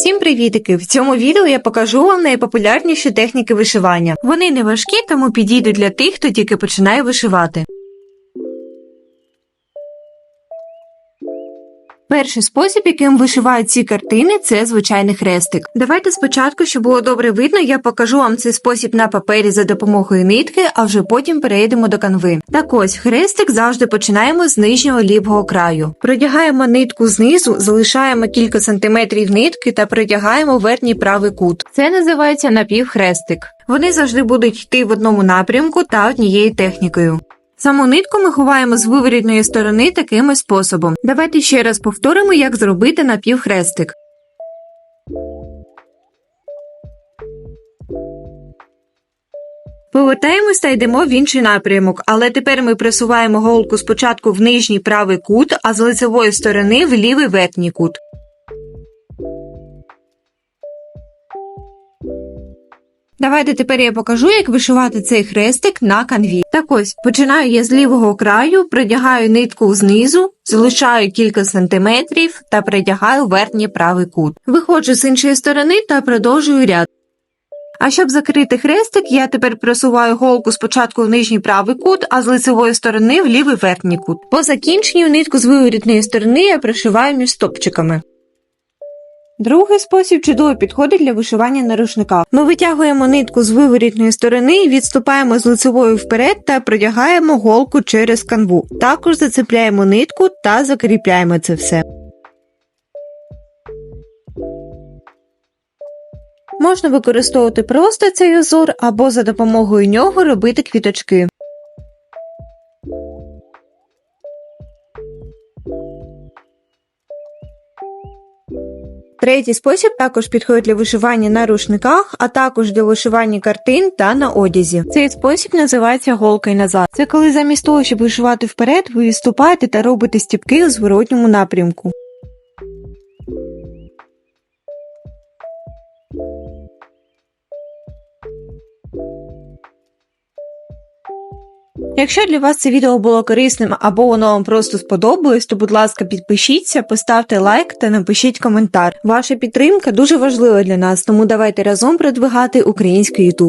Всім привітики! В цьому відео я покажу вам найпопулярніші техніки вишивання. Вони не важкі, тому підійдуть для тих, хто тільки починає вишивати. Перший спосіб, яким вишивають ці картини, це звичайний хрестик. Давайте спочатку, щоб було добре видно, я покажу вам цей спосіб на папері за допомогою нитки, а вже потім перейдемо до канви. Так ось, хрестик завжди починаємо з нижнього лівого краю. Продягаємо нитку знизу, залишаємо кілька сантиметрів нитки та протягаємо верхній правий кут. Це називається напівхрестик. Вони завжди будуть йти в одному напрямку та однією технікою. Саму нитку ми ховаємо з виворітної сторони таким способом. Давайте ще раз повторимо, як зробити напівхрестик. Повертаємось та йдемо в інший напрямок, але тепер ми присуваємо голку спочатку в нижній правий кут, а з лицевої сторони в лівий верхній кут. Давайте тепер я покажу, як вишивати цей хрестик на канві. Так ось, починаю я з лівого краю, придягаю нитку знизу, залишаю кілька сантиметрів та придягаю верхній правий кут. Виходжу з іншої сторони та продовжую ряд. А щоб закрити хрестик, я тепер просуваю голку спочатку в нижній правий кут, а з лицевої сторони в лівий верхній кут. По закінченню нитку з виворітної сторони я пришиваю між стопчиками. Другий спосіб чудово підходить для вишивання на рушниках. Ми витягуємо нитку з виворітної сторони, відступаємо з лицевою вперед та продягаємо голку через канву. Також зацепляємо нитку та закріпляємо це все. Можна використовувати просто цей узор або за допомогою нього робити квіточки. Третій спосіб також підходить для вишивання на рушниках, а також для вишивання картин та на одязі. Цей спосіб називається голкою назад. Це коли замість того, щоб вишивати вперед, ви відступаєте та робите стіпки у зворотньому напрямку. Якщо для вас це відео було корисним або воно вам просто сподобалось, то будь ласка, підпишіться, поставте лайк та напишіть коментар. Ваша підтримка дуже важлива для нас, тому давайте разом продвигати український YouTube.